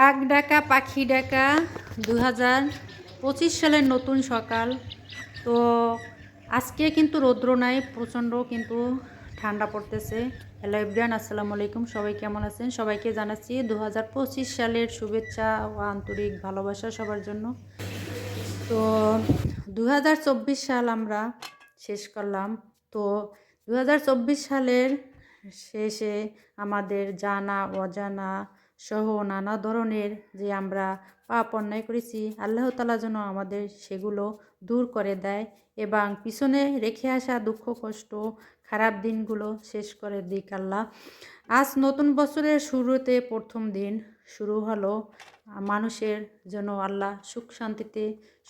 কাক ডাকা, পাখি ডাকা দু হাজার পঁচিশ সালের নতুন সকাল। তো আজকে কিন্তু রৌদ্র নাই, প্রচণ্ড কিন্তু ঠান্ডা পড়তেছে। হ্যালো ইব্রান আসসালামু আলাইকুম। সবাই কেমন আছেন? সবাইকে জানাচ্ছি দু হাজার পঁচিশ সালের শুভেচ্ছা ও আন্তরিক ভালোবাসা সবার জন্য। তো দু হাজার চব্বিশ সাল আমরা শেষ করলাম। তো দু হাজার চব্বিশ সালের শেষে আমাদের জানা, অজানা সহ নানা ধরনের যে আমরা পাপ অন্যায় করেছি, আল্লাহ তালা যেন আমাদের সেগুলো দূর করে দেয় এবং পিছনে রেখে আসা দুঃখ, কষ্ট, খারাপ দিনগুলো শেষ করে দিক আল্লাহ। আজ নতুন বছরের শুরুতে প্রথম দিন শুরু হলো। মানুষের যেন আল্লাহ সুখ শান্তিতে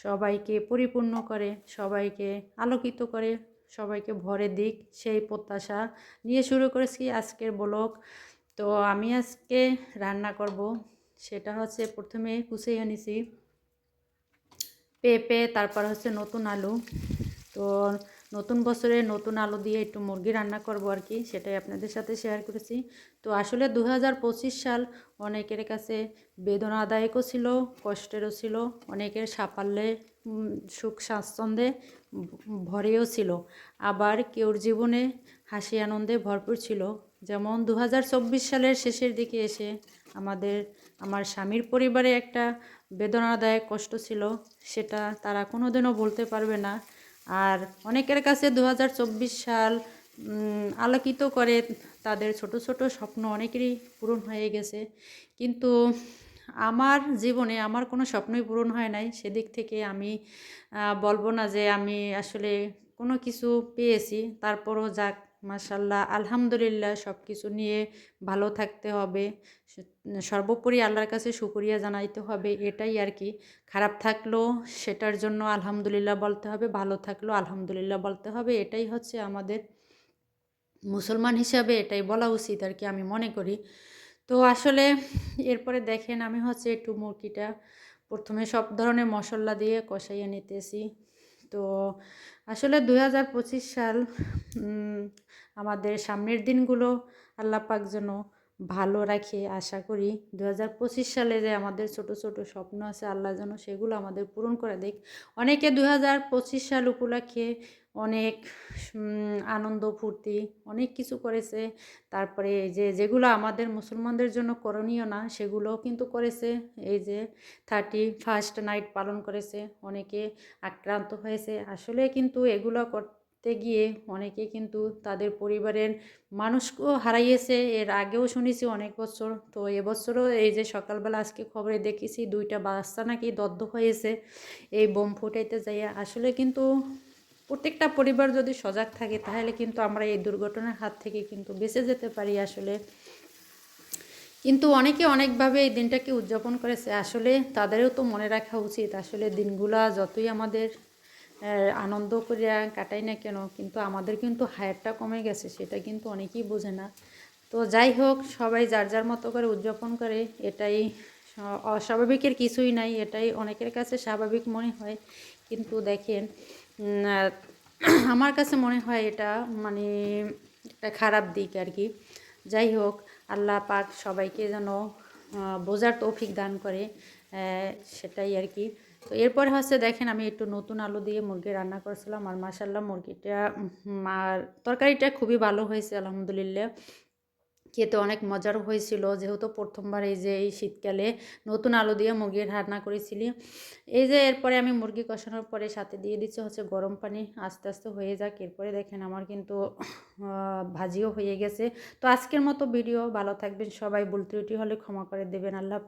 সবাইকে পরিপূর্ণ করে, সবাইকে আলোকিত করে, সবাইকে ভরে দিক সেই প্রত্যাশা নিয়ে শুরু করেছি আজকের ব্লগ। তো আমি আজকে রান্না করব। সেটা হচ্ছে প্রথমে কুচিয়ে নিছি পেঁপে, তারপর হচ্ছে নতুন আলু। তো নতুন বছরে নতুন আলু দিয়ে একটু মুরগি রান্না করব আর কি, সেটাই আপনাদের সাথে শেয়ার করেছি। তো আসলে দু হাজার পঁচিশ সাল অনেকের কাছে বেদনাদায়কও ছিল, কষ্টেরও ছিল, অনেকের সাফল্যে সুখ স্বাচ্ছন্দ্যে ভরেও ছিল। আবার কেউর জীবনে হাসি আনন্দে ভরপুর ছিল। যেমন দু হাজার চব্বিশ সালের শেষের দিকে এসে আমাদের, আমার স্বামীর পরিবারে একটা বেদনাদায়ক কষ্ট ছিল। সেটা তারা কোনোদিনও বলতে পারবে না। আর অনেকের কাছে দু হাজার চব্বিশ সাল আলোকিত করে তাদের ছোট ছোট স্বপ্ন অনেকেরই পূরণ হয়ে গেছে। কিন্তু আমার জীবনে আমার কোনো স্বপ্নই পূরণ হয় নাই। সেদিক থেকে আমি বলব না যে আমি আসলে কোনো কিছু পেয়েছি। তারপরও যাক মাসাল্লাহ আলহামদুলিল্লাহ সব কিছু নিয়ে ভালো থাকতে হবে। সর্বোপরি আল্লাহর কাছে শুকরিয়া জানাইতে হবে, এটাই আর কি। খারাপ থাকলেও সেটার জন্য আলহামদুলিল্লাহ বলতে হবে, ভালো থাকলেও আলহামদুলিল্লাহ বলতে হবে, এটাই হচ্ছে আমাদের মুসলমান হিসাবে এটাই বলা উচিত আর কি আমি মনে করি। তো আসলে এরপরে দেখেন আমি হচ্ছে একটু মুরগিটা প্রথমে সব ধরনের মশলা দিয়ে কষাইয়ে নিতেছি। তো আসলে দুই হাজার পঁচিশ সাল আমাদের সামনের দিনগুলো আল্লাহ পাক যেন ভালো রাখে আশা করি। দু হাজার পঁচিশ সালে যে আমাদের ছোট ছোট স্বপ্ন আছে, আল্লাহ যেন সেগুলো আমাদের পূরণ করে দেখ অনেকে দু হাজার পঁচিশ সাল উপলক্ষে অনেক আনন্দ, ফুর্তি, অনেক কিছু করেছে। তারপরে এই যে যেগুলো আমাদের মুসলমানদের জন্য করণীয় না, সেগুলোও কিন্তু করেছে। এই যে থার্টি ফার্স্ট নাইট পালন করেছে, অনেকে আক্রান্ত হয়েছে। আসলে কিন্তু এগুলো করতে গিয়ে অনেকে কিন্তু তাদের পরিবারের মানুষকেও হারাইয়েছে। এর আগেও শুনেছি অনেক বছর। তো এবছরও এই যে সকালবেলা আজকে খবরে দেখেছি দুইটা বাচ্চা নাকি দগ্ধ হয়েছে। এই বোম ফুটাইতে যাইয়া। আসলে কিন্তু প্রত্যেকটা পরিবার যদি সজাগ থাকে, তাহলে কিন্তু আমরা এই দুর্ঘটনার হাত থেকে কিন্তু বেঁচে যেতে পারি আসলে। কিন্তু অনেকে অনেকভাবে এই দিনটাকে উদযাপন করেছে। আসলে তাদেরও তো মনে রাখা উচিত, আসলে দিনগুলা যতই আমাদের আনন্দ করিয়া কাটাই না কেন, কিন্তু আমাদের কিন্তু হায়ারটা কমে গেছে, সেটা কিন্তু অনেকেই বোঝে না। তো যাই হোক, সবাই যার যার মতো করে উদযাপন করে, এটাই অস্বাভাবিকের কিছুই নাই, এটাই অনেকের কাছে স্বাভাবিক মনে হয়। কিন্তু দেখেন আমার কাছে মনে হয় এটা মানে একটা খারাপ দিক আর কি। যাই হোক, আল্লাহ পাক সবাইকে যেন বোঝার তৌফিক দান করে সেটাই আর কি। তো এরপরে হচ্ছে দেখেন, আমি একটু নতুন আলু দিয়ে মুরগি রান্না করেছিলাম, আর মাসাল্লাহ মুরগিটা তরকারিটা খুবই ভালো হয়েছে, আলহামদুলিল্লাহ। খেতে অনেক মজার হয়েছিল। যেহেতু প্রথমবার এই যে, এই শীতকালে নতুন আলু দিয়ে মুরগির রান্না করেছিলি। এই যে, এরপরে আমি মুরগি কষানোর পরে সাথে দিয়ে দিচ্ছি হচ্ছে গরম পানি। আস্তে আস্তে হয়ে যাক। এরপরে দেখেন আমার কিন্তু ভাজিও হয়ে গেছে। তো আজকের মতো ভিডিও, ভালো থাকবেন সবাই। ত্রুটি হলে ক্ষমা করে দেবেন। আল্লাহ